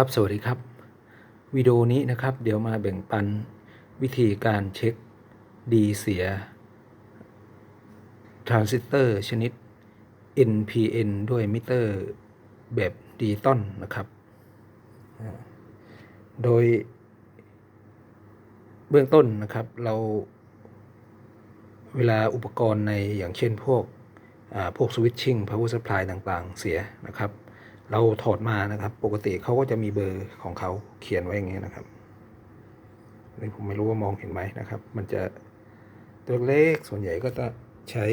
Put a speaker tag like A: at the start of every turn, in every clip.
A: ครับ สวัสดีครับ วิดีโอนี้นะครับ เดี๋ยวมาแบ่งปันวิธีการเช็คดีเสีย ทรานซิสเตอร์ชนิด NPN ด้วยมิเตอร์แบบดิจิตอลนะครับ โดย เบื้องต้นนะครับเรา เวลาอุปกรณ์ในอย่างเช่นพวกพวกสวิตชิ่ง power supply ต่างๆ เสียนะครับ เราถอดมานะครับ ปกติเขาก็จะมีเบอร์ของเขาเขียนไว้อย่างเงี้ยนะครับนี่ผมไม่รู้ว่ามองเห็นไหมนะครับ มันจะตัวเล็กส่วนใหญ่ก็จะใช้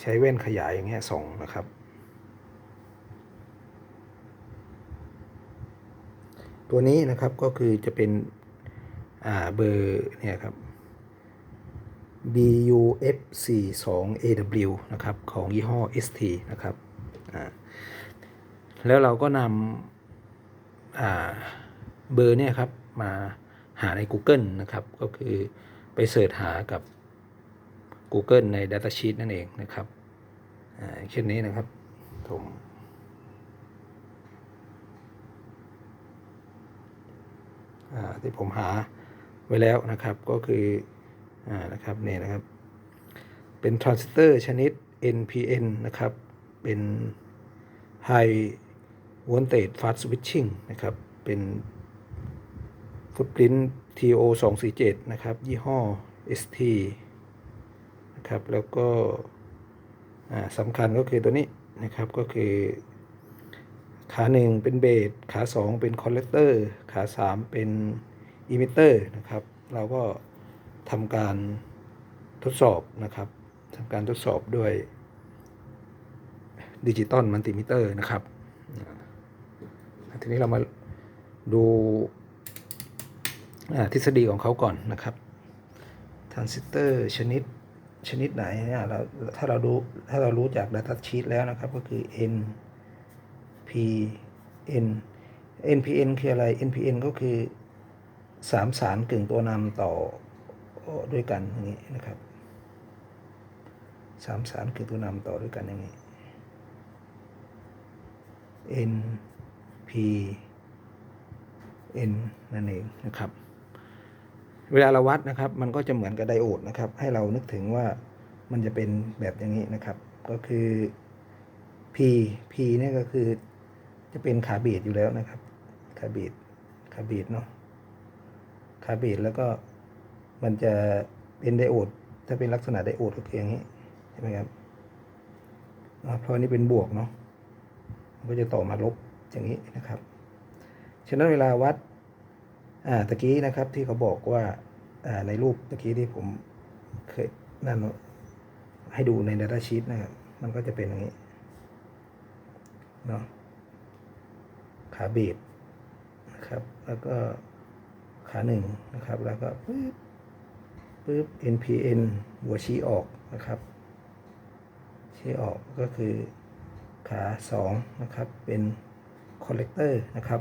A: ใช้แว่นขยายอย่างเงี้ยส่องนะครับ ตัวนี้นะครับก็คือจะเป็นอ่าเบอร์เนี่ยครับ BUF42AW นะครับ ของยี่ห้อ ST นะครับอ่า แล้วเราก็นำเบอร์เนี่ยครับมาหาใน Google นะครับ ก็คือไปเสิร์ชหากับ Google ใน Datasheet นั่นเองนะครับเช่นนี้นะครับผมที่ผมหาไว้แล้วนะครับก็คืออนะครับเนี่ยนะครับ เป็นทรานซิสเตอร์ชนิด NPN นะครับ เป็น High Voltage Fast Switching นะครับ เป็น Footprint TO 247นะครับ ยี่ห้อ ST นะครับ แล้วก็สำคัญก็คือตัวนี้นะครับ ก็คือ ขาหนึ่งเป็นเบสขาสองเป็นคอลเลกเตอร์ ขาสามเป็นอิมิเตอร์นะครับ เราก็ทำการทดสอบนะครับทำการทดสอบด้วยดิจิตอลมัลติมิเตอร์นะครับ ทีนี้เรามาดูทฤษฎีของเขาก่อนนะครับทรานซิสเตอร์ชนิดชนิดไหนเนี่ยเราถ้าเราดูถ้าเรารู้จาก Data Sheet แล้วนะครับก็คือ N P N NPN คืออะไร NPN ก็คือสามสารกึ่งตัวนำต่อด้วยกันอย่างนี้นะครับสามสารกึ่งตัวนำต่อด้วยกันอย่างนี้ N P N นั่นเองนะครับ เวลาเราวัดนะครับ มันก็จะเหมือนกับไดโอดนะครับ ให้เรานึกถึงว่ามันจะเป็นแบบอย่างนี้นะครับ ก็คือ P P นี่ก็คือจะเป็นขาบีดอยู่แล้วนะครับ ขาบีดขาบีดเนาะขาบีดแล้วก็มันจะเป็นไดโอด ถ้าเป็นลักษณะไดโอดก็คืออย่างนี้ใช่ไหมครับเพราะนนี้เป็นบวกเนาะมันก็จะต่อมาลบ อย่างนี้นะครับ ฉะนั้นเวลาวัดอ่าตะกี้นะครับที่เขาบอกว่าอ่าในรูปตะกี้ที่ผมเคยนั่นให้ดูใน Data Sheet นะครับมันก็จะเป็นอย่างนี้เนาะขาบีดนะครับ แล้วก็ขาหนึ่งนะครับ แล้วก็ปึ๊บปึ๊บ NPN หัวชี้ออกนะครับ ชี้ออกก็คือขาสองนะครับเป็น คอลเลกเตอร์นะครับ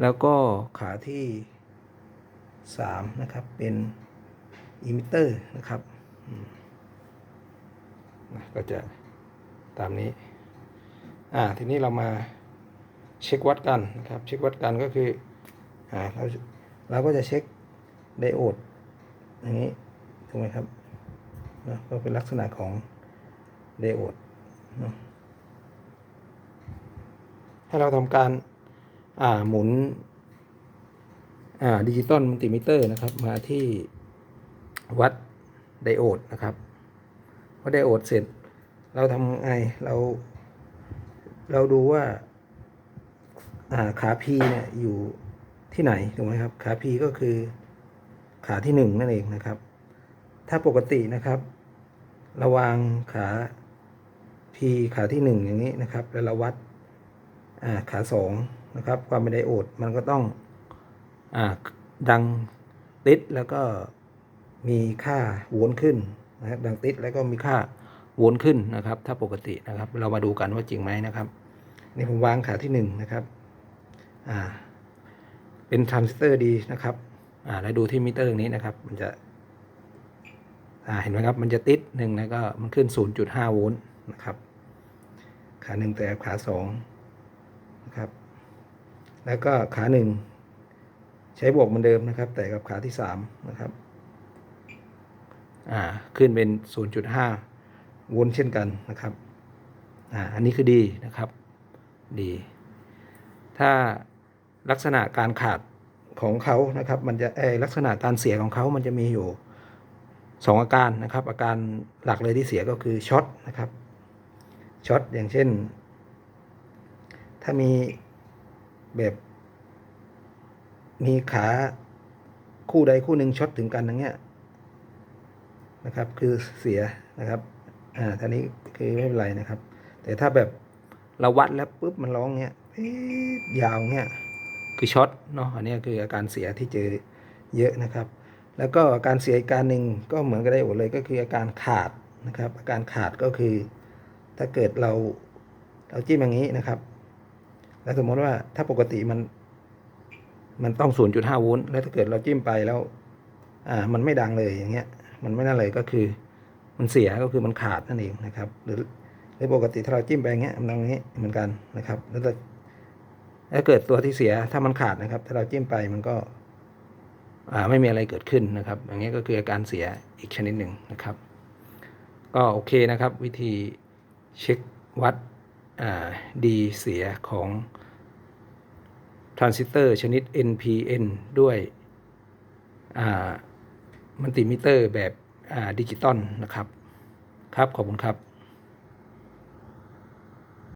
A: แล้วก็ขาที่สามนะครับเป็นอิมิเตอร์นะครับก็จะตามนี้ อ่า ทีนี้เรามาเช็ควัดกันนะครับ เช็ควัดกันก็คือ อ่า เราเราก็จะเช็คไดโอดอย่างนี้ ถูกไหมครับนะก็เป็นลักษณะของไดโอดเนอะ ให้เราทำการาหมุนดิจิตอลมัลติมิเตอร์นะครับ มาที่วัดไดโอดนะครับวัดไดโอดเสร็จ เราทำไงเราเราดูว่าาขา P เนี่ยอยู่ที่ไหนถูกไหมครับ ขา P ก็คือขาที่หนึ่งนั่นเองนะครับ ถ้าปกตินะครับ ระวางขา P ขาที่หนึ่งอย่างนี้นะครับ แล้วเราวัด ขาสองนะครับ ความเป็นไดโอดมันก็ต้องอดังติดแล้วก็มีค่าวลต์ขึ้นนะครับดังติดแล้วก็มีค่าวลต์ขึ้นนะครับ ถ้าปกตินะครับ เรามาดูกันว่าจริงไหมนะครับ นี่ผมวางขาที่หนึ่งนะครับอ่าเป็นทรานซิสเตอร์ดีนะครับอ่าแล้วดูที่มิเตอร์นี้นะครับ มันจะอ่าเห็นไหมครับ มันจะติดหนึ่งแล้วก็มันขึ้น 0.5 โวลต์นะครับ ขาหนึ่งแต่ขาสอง แล้วก็ขาหนึ่งใช้บวกเหมือนเดิมนะครับ แต่กับขาที่สามนะครับ อ่า ขึ้นเป็น 0.5วลต์เช่นกันนะครับ อ่า อันนี้คือดีนะครับ ดี ถ้าลักษณะการขาดของเขานะครับ มันจะเออลักษณะการเสียของเขามันจะมีอยู่สองอาการนะครับ อาการหลักเลยที่เสียก็คือช็อตนะครับช็อตอย่างเช่น ถ้ามี แบบมีขาคู่ใดคู่หนึ่งช็อตถึงกันอย่างเงี้ยนะครับ คือเสียนะครับ อ่าท่านี้คือไม่เป็นไรนะครับ แต่ถ้าแบบเราวัดแล้วปุ๊บมันร้องเงี้ยยาวเงี้ยคือช็อตเนาะอันนี้คืออาการเสียที่เจอเยอะนะครับ แล้วก็อาการเสียอีกการหนึ่งก็เหมือนกับไดโอดเลยก็คืออาการขาดนะครับ อาการขาดก็คือ ถ้าเกิดเราเราจิ้มอย่างนี้นะครับ แล้วสมมติว่าถ้าปกติมัน มันต้อง 0.5โวลต์แล้วถ้าเกิดเราจิ้มไปแล้ว อ่า มันไม่ดังเลยอย่างเงี้ย มันไม่นั่นเลยก็คือ มันเสียก็คือมันขาดนั่นเองนะครับ หรือหรือปกติถ้าเราจิ้มไปอย่างเงี้ยมันดังอย่างนี้เหมือนกันนะครับ แล้วถ้าเกิดตัวที่เสียถ้ามันขาดนะครับ ถ้าเราจิ้มไปมันก็ อ่า ไม่มีอะไรเกิดขึ้นนะครับ อย่างเงี้ยก็คืออาการเสียอีกชนิดหนึ่งนะครับ ก็โอเคนะครับ วิธีเช็ควัด ดีเสียของทรานซิสเตอร์ชนิด NPN ด้วยมัลติมิเตอร์แบบดิจิตอลนะครับ ครับ ขอบคุณครับ